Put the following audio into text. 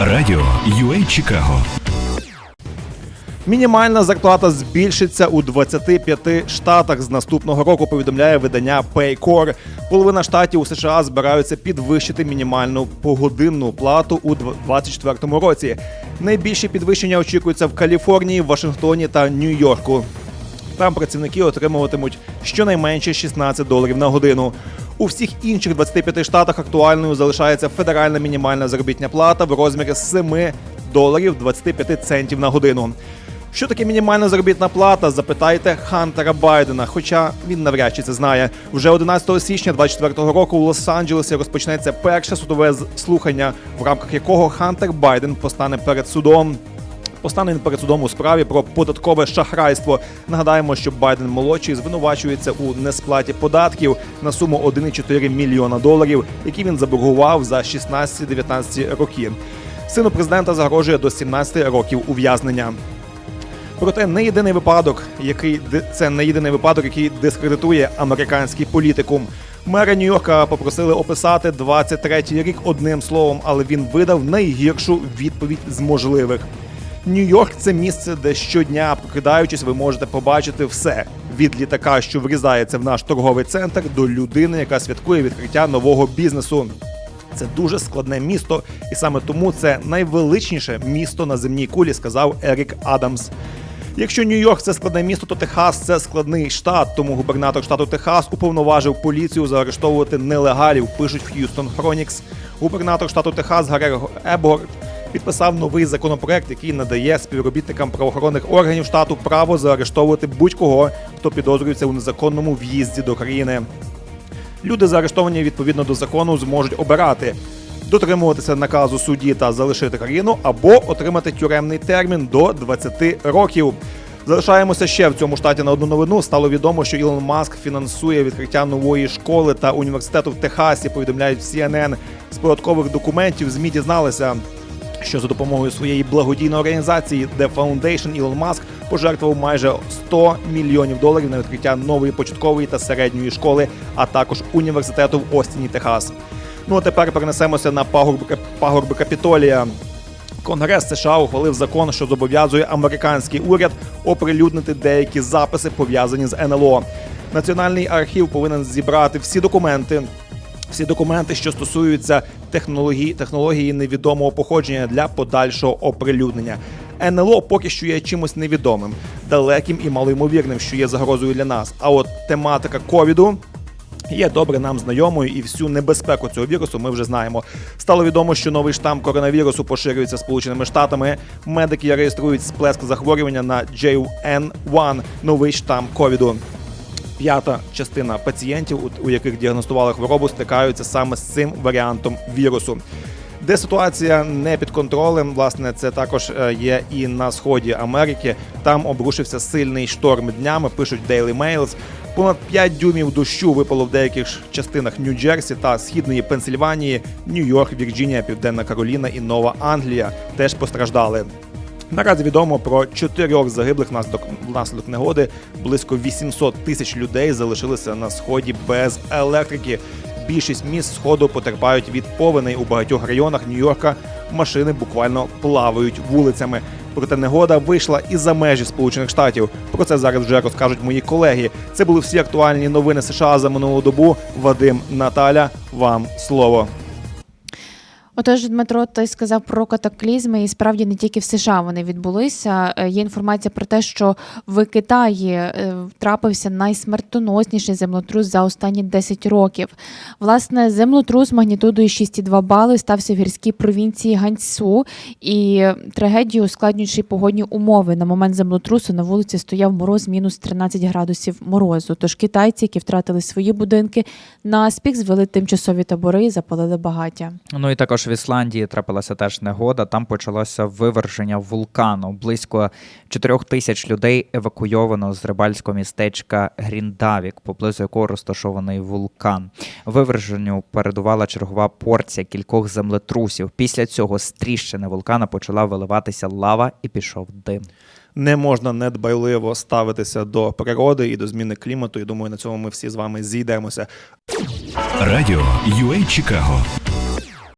Радіо UA Чикаго. Мінімальна зарплата збільшиться у 25 штатах з наступного року. Повідомляє видання Paycor. Половина штатів у США збираються підвищити мінімальну погодинну плату у 2024 році. Найбільші підвищення очікуються в Каліфорнії, Вашингтоні та Нью-Йорку. Там працівники отримуватимуть щонайменше 16 доларів на годину. У всіх інших 25 штатах актуальною залишається федеральна мінімальна заробітня плата в розмірі 7 доларів 25 центів на годину. Що таке мінімальна заробітна плата? Запитайте Хантера Байдена, хоча він навряд чи це знає. Вже 11 січня 2024 року у Лос-Анджелесі розпочнеться перше судове слухання, в рамках якого Хантер Байден постане перед судом. Постане він перед судом у справі про податкове шахрайство. Нагадаємо, що Байден молодший звинувачується у несплаті податків на суму 1,4 мільйона доларів, які він заборгував за 16-19 роки. Сину президента загрожує до 17 років ув'язнення. Проте не єдиний випадок, який це не єдиний випадок, який дискредитує американський політикум. Мера Нью-Йорка попросили описати 23-й рік одним словом, але він видав найгіршу відповідь з можливих. Нью-Йорк це місце, де щодня, прокидаючись, ви можете побачити все від літака, що врізається в наш торговий центр, до людини, яка святкує відкриття нового бізнесу. Це дуже складне місто, і саме тому це найвеличніше місто на земній кулі, сказав Ерік Адамс. Якщо Нью-Йорк це складне місто, то Техас це складний штат. Тому губернатор штату Техас уповноважив поліцію заарештовувати нелегалів. Пишуть в Х'юстон Хронікс. Губернатор штату Техас Гарер Еборг підписав новий законопроект, який надає співробітникам правоохоронних органів штату право заарештовувати будь-кого, хто підозрюється у незаконному в'їзді до країни. Люди заарештовані відповідно до закону зможуть обирати дотримуватися наказу судді та залишити країну або отримати тюремний термін до 20 років. Залишаємося ще в цьому штаті на одну новину. Стало відомо, що Ілон Маск фінансує відкриття нової школи та університету в Техасі. Повідомляють в CNN. з податкових документів. ЗМІ дізналися, що за допомогою своєї благодійної організації The Foundation Ілон Маск пожертвував майже 100 мільйонів доларів на відкриття нової початкової та середньої школи, а також університету в Остіні, Техас. Ну а тепер перенесемося на пагорби, пагорби Капітолія. Конгрес США ухвалив закон, що зобов'язує американський уряд оприлюднити деякі записи, пов'язані з НЛО. Національний архів повинен зібрати всі документи, всі документи, що стосуються технології, технології невідомого походження для подальшого оприлюднення. НЛО поки що є чимось невідомим, далеким і малоймовірним, що є загрозою для нас. А от тематика ковіду Є добре нам знайомою і всю небезпеку цього вірусу ми вже знаємо. Стало відомо, що новий штам коронавірусу поширюється Сполученими Штатами. Медики реєструють сплеск захворювання на JN1, новий штам ковіду. П'ята частина пацієнтів, у- яких діагностували хворобу, стикаються саме з цим варіантом вірусу. Де ситуація не під контролем, власне, це також е, є і на сході Америки. Там обрушився сильний шторм днями. Пишуть Daily Mails. Понад 5 дюймів дощу випало в деяких частинах Нью-Джерсі та східної Пенсильванії, Нью-Йорк, Вірджинія, Південна Кароліна і Нова Англія теж постраждали. Наразі відомо про чотирьох загиблих внаслідок негоди. Близько 800 тисяч людей залишилися на сході без електрики. Більшість міст сходу потерпають від повеней у багатьох районах Нью-Йорка. Машини буквально плавають вулицями. Проте негода вийшла і за межі Сполучених Штатів. Про це зараз вже розкажуть мої колеги. Це були всі актуальні новини США за минулу добу. Вадим Наталя. Вам слово. Отож, Дмитро, ти сказав про катаклізми, і справді не тільки в США вони відбулися. Е, Є інформація про те, що в Китаї е, трапився найсмертоносніший землетрус за останні 10 років. Власне, землетрус магнітудою 6,2 бали стався в гірській провінції Ганьсу, і трагедію ускладнюючи погодні умови. На момент землетрусу на вулиці стояв мороз мінус 13 градусів морозу. Тож китайці, які втратили свої будинки, наспіх звели тимчасові табори і запалили багаття. Ну і також в Ісландії трапилася теж негода. Там почалося виверження вулкану. Близько 4 тисяч людей евакуйовано з рибальського містечка Гріндавік, поблизу якого розташований вулкан. Виверженню передувала чергова порція кількох землетрусів. Після цього з тріщини вулкана почала виливатися лава і пішов дим. Не можна недбайливо ставитися до природи і до зміни клімату. І думаю, на цьому ми всі з вами зійдемося. Радіо UA Чикаго.